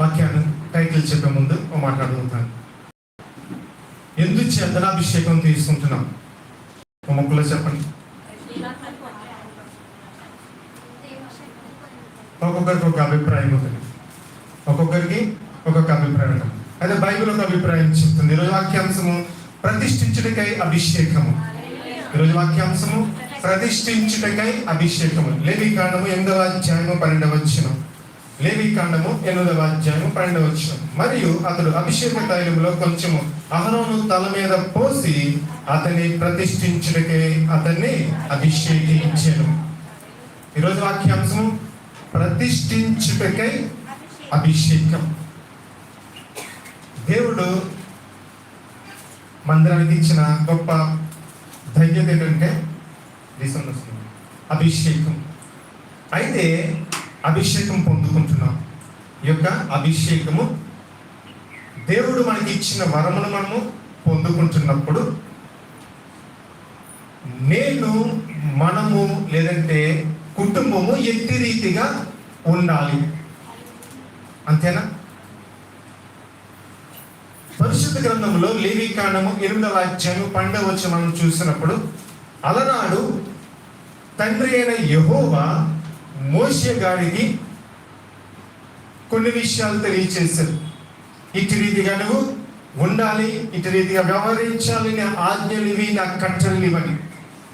వాక్యాన్ని టైటిల్ చెప్పే ముందు మాట్లాడుకుంటాను ఎందుకు చందనాభిషేకం తీసుకుంటున్నాం? మొక్కలో చెప్పండి. ఒక్కొక్కరికి ఒక అభిప్రాయం ఉంటుంది. ఒక్కొక్కరికి ఒక్కొక్క అభిప్రాయం ఉంటుంది. అయితే బైబిల్ ఒక అభిప్రాయం చెప్తుంది. ఈరోజు వాక్యాంశము ప్రతిష్ఠించుటకై అభిషేకము. ఈరోజు వాక్యాంశము ప్రతిష్ఠించుటకై అభిషేకము. లేవి కాండము ఎనిమిదవ అధ్యాయము పన్నెండవ వచ్చినాం లేవి కాండము ఎనిమిదవ అధ్యాయము పన్నెండవ వచ్చిన మరియు అతడు అభిషేక తైలంలో కొంచెము అహరోను తల మీద పోసి అతన్ని ప్రతిష్ఠించుటకే అతన్ని అభిషేకించాను. ఈరోజు వాక్యాంశము ప్రతిష్ఠించుటకై అభిషేకం. దేవుడు మందిరానికి ఇచ్చిన గొప్ప ధైర్యం ఏంటంటే అభిషేకం. అయితే అభిషేకం పొందుకుంటున్నాం. ఈ యొక్క అభిషేకము దేవుడు మనకి ఇచ్చిన వరమును మనము పొందుకుంటున్నప్పుడు నేను మనము లేదంటే కుటుంబము ఎట్టి రీతిగా ఉండాలి. అంతేనా? పరిశుద్ధ గ్రంథంలో లేవికాండము ఎనిమిదవ అధ్యాయం పండవ వచ్చి మనం చూసినప్పుడు అలనాడు తండ్రి అయిన యహోవా మోషే గారికి కొన్ని విషయాలు తెలియచేశారు. ఇటు రీతిగా నువ్వు ఉండాలి ఇటు రీతిగా వ్యవహరించాలి నా ఆజ్ఞలు ఇవి నా కట్టలు ఇవని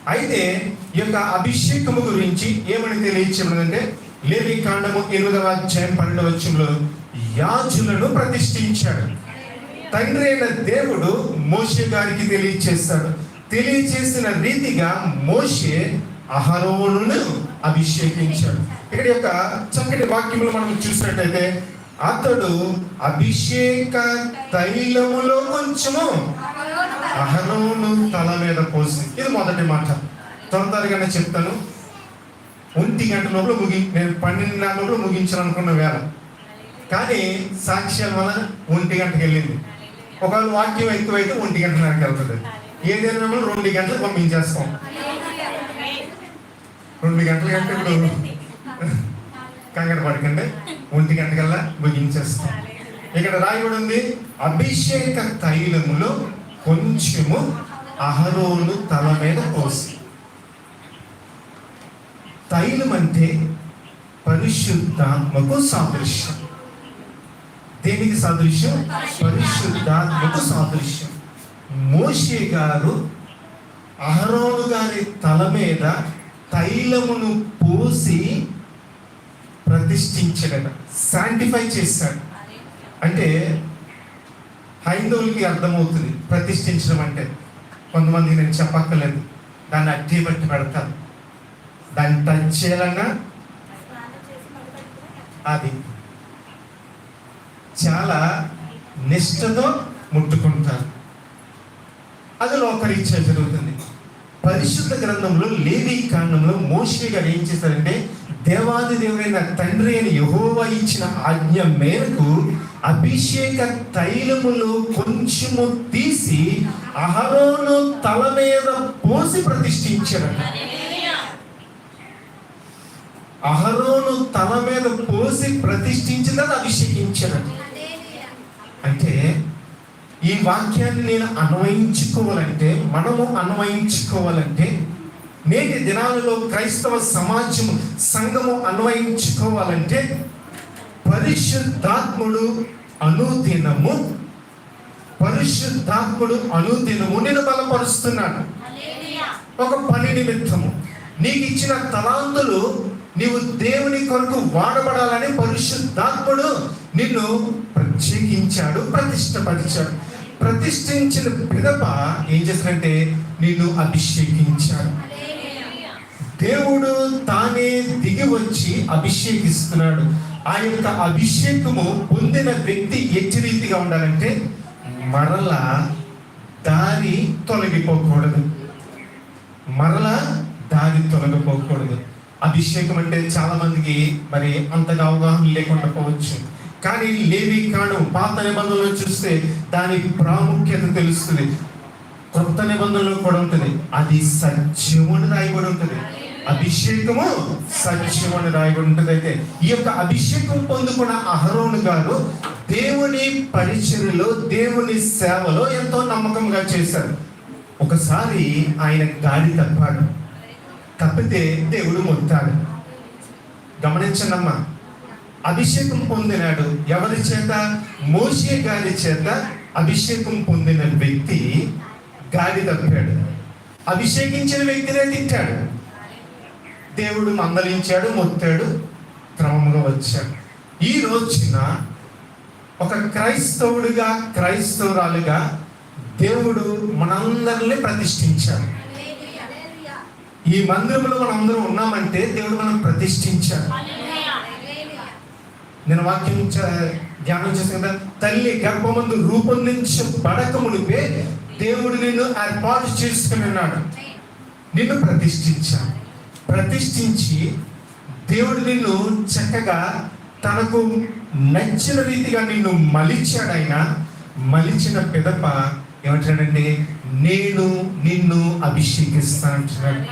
అయితే ఈ యొక్క అభిషేకము గురించి ఏమని తెలియచేయమంటే లేవి కాండము ఎనిమిదవ అధ్యాయం పన్నెండవ వచ్చంలో యాజులను ప్రతిష్ఠించాడు. తండ్రి అయిన దేవుడు మోషే గారికి తెలియచేస్తాడు తెలియచేసిన రీతిగా మోషే అహరోనును అభిషేకించాడు ఇక్కడ యొక్క చక్కటి వాక్యములు మనం చూసినట్టయితే అతడు అభిషేక తైలములో కొంచెము అహరోను తల మీద పోసి. ఇది మొదటి మాట. తొందరగానే చెప్తాను. ఒంటి గంట లోపల ముగి నేను పన్నెండున్నర లోపల ముగించాను అనుకున్న వేళ. కానీ సాక్ష్యాల వల్ల ఒంటి గంటకి వెళ్ళింది. ఒకవేళ వాక్యం ఎక్కువైతే ఒంటి గంటన్నరకి వెళ్తుంది. ఏదైనా మిమ్మల్ని రెండు గంటలకు పంపించేస్తాం. రెండు గంటల కంటే ఇప్పుడు కంగారు పడకండి. ఒంటి గంటకల్లా ముగించేస్తాం. ఇక్కడ రాయబడి ఉంది. అభిషేక తైలములో కొంచెము అహరోను తల మీద పోసి. తైలం అంటే పరిశుద్ధాత్మకు సాదృశ్యం. దేనికి సాదృశ్యం? పరిశుద్ధాత్మకు సాదృశ్యం. మోషే గారు అహరోను గారి తల మీద తైలమును పోసి ప్రతిష్ఠించడట శాంటిఫై చేశాడు. అంటే హైందవులకి అర్థమవుతుంది ప్రతిష్ఠించడం అంటే. కొంతమంది నేను చెప్పక్కర్లేదు దాన్ని అట్టి బట్టి పెడతాను. దాన్ని టచ్ చేయాలన్నా అది. చాలా నిష్టతో ముట్టుకుంటారు. అది లోకరీత్యా జరుగుతుంది. పరిశుద్ధ గ్రంథంలో లేవి కాండంలో మోషే గారు ఏం చేశారంటే దేవాది దేవుడైన తండ్రి అయిన యహోవా ఇచ్చిన ఆజ్ఞ మేరకు అభిషేక తైలములు కొంచెము తీసి అహరోను తల మీద పోసి ప్రతిష్ఠించారట. అహరోను తల మీద పోసి ప్రతిష్ఠించిన అభిషేకించారట. అంటే ఈ వాక్యాన్ని నేను అన్వయించుకోవాలంటే మనము అన్వయించుకోవాలంటే నేటి దినాలలో క్రైస్తవ సమాజము సంఘము అన్వయించుకోవాలంటే పరిశుద్ధాత్ముడు అనుదినము పరిశుద్ధాత్ముడు అనుదినము. నేను బలపరుస్తున్నాడు ఒక పని నిమిత్తము. నీకు ఇచ్చిన తలాంతులు నీవు దేవుని కొరకు వాడబడాలని పరిశుద్ధాత్ముడు నిన్ను ప్రత్యేకించాడు ప్రతిష్టపరిచాడు. ప్రతిష్ఠించిన పిదప ఏం చేశాడంటే నిన్ను అభిషేకించాడు. దేవుడు తానే దిగి వచ్చి అభిషేకిస్తున్నాడు. ఆ యొక్క అభిషేకము పొందిన వ్యక్తి ఎట్టి రీతిగా ఉండాలంటే మరలా దారి తొలగిపోకూడదు. మరలా దారి తొలగిపోకూడదు. అభిషేకం అంటే చాలా మందికి మరి అంతగా అవగాహన లేకుండా పోవచ్చు. కానీ లేవి కాను పాత నిబంధనలో చూస్తే దాని ప్రాముఖ్యత తెలుస్తుంది. కొత్త నిబంధనలో కూడా ఉంటుంది. అది సత్యం అని రాయబడి ఉంటుంది. అభిషేకము సత్యం అని రాయబడి ఉంటుంది అయితే ఈ యొక్క అభిషేకం పొందుకున్న అహరోను గారు దేవుని పరిచయలో దేవుని సేవలో ఎంతో నమ్మకంగా చేశారు. ఒకసారి ఆయన గాడి తప్పాడు. తప్పితే దేవుడు మొత్తాడు. గమనించండమ్మా. అభిషేకం పొందినాడు. ఎవరి చేత? మోసే గారి చేత అభిషేకం పొందిన వ్యక్తి గాలి తప్పాడు. అభిషేకించిన వ్యక్తినే తిట్టాడు. దేవుడు మందలించాడు మొత్తాడు క్రమంగా వచ్చాడు. ఈ రోజున ఒక క్రైస్తవుడిగా క్రైస్తవురాలుగా దేవుడు మనందరినీ ప్రతిష్ఠించాడు. ఈ మందిరంలో మనందరం ఉన్నామంటే దేవుడు మనం ప్రతిష్ఠించాడు. నేను వాక్యం ధ్యానం చేసిన కదా తల్లి గర్భమందు రూపొందించబడక మునిపే దేవుడు నిన్ను ఏర్పాటు చేసుకుని ఉన్నాడు. నిన్ను ప్రతిష్ఠించాడు. ప్రతిష్ఠించి దేవుడు నిన్ను చక్కగా తనకు నచ్చిన రీతిగా నిన్ను మలిచాడు ఆయన. మలిచిన పిదప ఏమంటాడంటే నేను నిన్ను అభిషేకిస్తానంటున్నాడు.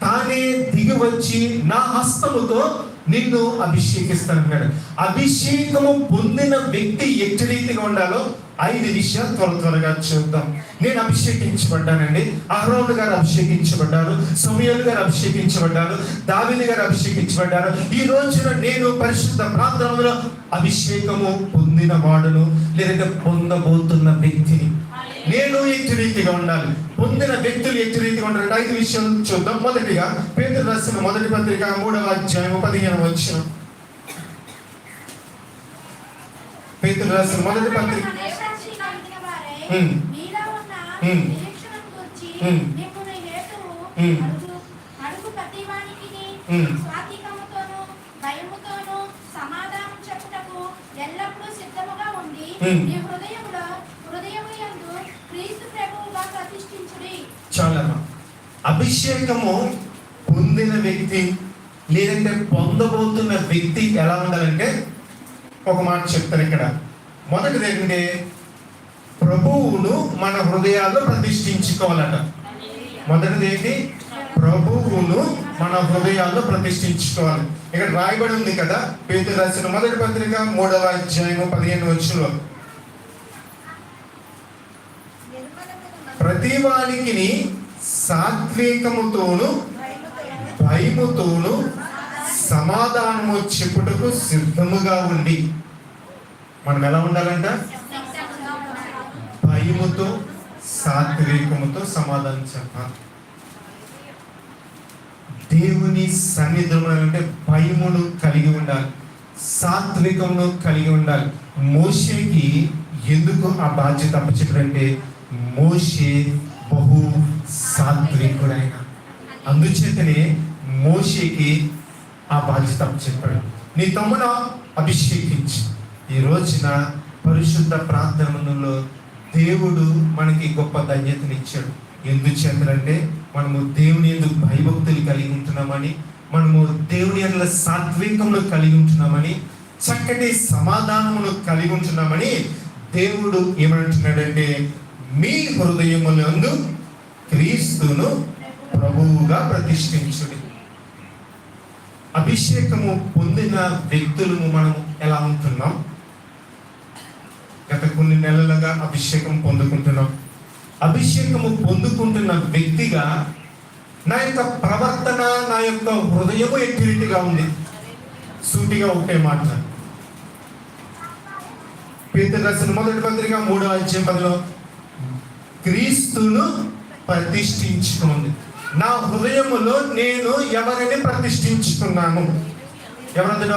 తానే దిగి వచ్చి నా హస్తముతో నిన్ను అభిషేకిస్తానన్నాడు అభిషేకము పొందిన వ్యక్తి ఎట్టి రీతిగా ఉండాలో ఐదు విషయాలు త్వర త్వరగా చూద్దాం. నేను అభిషేకించబడ్డానండి. అహరోను గారు అభిషేకించబడ్డారు. సమయాలు గారు అభిషేకించబడ్డారు. దావిని గారు అభిషేకించబడ్డారు. ఈ రోజున నేను పరిశుద్ధ ప్రాంతంలో అభిషేకము పొందిన వాడును లేదంటే పొందబోతున్న వ్యక్తిని. నేను ఎట్టి రీతిగా ఉండాలి. పొందిన వ్యక్తులు ఎట్టి రీతిగా ఉండాలి ఐదు విషయాలు చూద్దాం. మొదటిగా పేదలు రాసిన మొదటి పత్రిక మూడవ అధ్యాయం పదిహేను వచ్చిన పేదలు రాసిన మొదటి పత్రిక. భయముతోను సమాధానం చెప్పుటకు ఎల్లప్పుడూ సిద్ధముగా ఉండి ఉమ్. నీ హృదయములో హృదయము యందు క్రీస్తు ప్రభువుగా ప్రతిష్ఠించుడి చాలా అభిషేకము పొందిన వ్యక్తి లేదంటే పొందబోతున్న వ్యక్తి ఎలా ఉండాలంటే ఒక మాట చెప్తారు ఇక్కడ. మొదటిది ఏంటంటే ప్రభువును మన హృదయాల్లో ప్రతిష్ఠించుకోవాలట. మొదటిది ఏంటి? ప్రభువును మన హృదయాల్లో ప్రతిష్ఠించుకోవాలి. ఇక్కడ రాయబడి ఉంది కదా పేరు రాసిన మొదటి పత్రిక మూడవ అధ్యాయము పదిహేను వచ్చులో. ప్రతి వానికి సాత్వికముతోను భయముతోను సమాధానము చెప్పుటకు సిద్ధముగా ఉండి. మనం ఎలా ఉండాలంట? భయముతో సాత్వికముతో సమాధానం చెప్పాలి. దేవుని సన్నిధిలో అంటే భయమును కలిగి ఉండాలి. సాత్వికమును కలిగి ఉండాలి. మోషేకి ఎందుకు ఆ బాధ్యత అప్పచెప్పారంటే మోషే బహు సాత్వికుడైన. అందుచేతనే మోషేకి ఆ బాధ్యత చెప్పాడు నీ తమ్మున అభిషేకించి. ఈ రోజున పరిశుద్ధ ప్రార్థనలో దేవుడు మనకి గొప్ప ధన్యతనిచ్చాడు. ఎందుచేతంటే మనము దేవుని ఎందుకు భయభక్తులు కలిగి ఉంటున్నామని మనము దేవుని యొక్క సాత్వికములు కలిగి ఉంటున్నామని చక్కటి సమాధానమును కలిగి ఉంటున్నామని దేవుడు ఏమంటున్నాడంటే మీ హృదయములందు క్రీస్తును ప్రభువుగా ప్రతిష్ఠించుడి. అభిషేకము పొందిన వ్యక్తులను మనం ఎలా ఉంటున్నాం? గత కొన్ని నెలలుగా అభిషేకం పొందుకుంటున్నాం. అభిషేకము పొందుకుంటున్న వ్యక్తిగా నా యొక్క ప్రవర్తన నా యొక్క హృదయము ఎక్యూరిటీగా ఉంది? సూటిగా ఒకటే మాట. పేద రాసిన మొదటి పత్రిక మూడో అధ్యయం పదిలో క్రీస్తును ప్రతిష్ఠించుకోండి నా హృదయములో నేను ఎవరిని ప్రతిష్ఠించుకున్నాను? ఎవరందరూ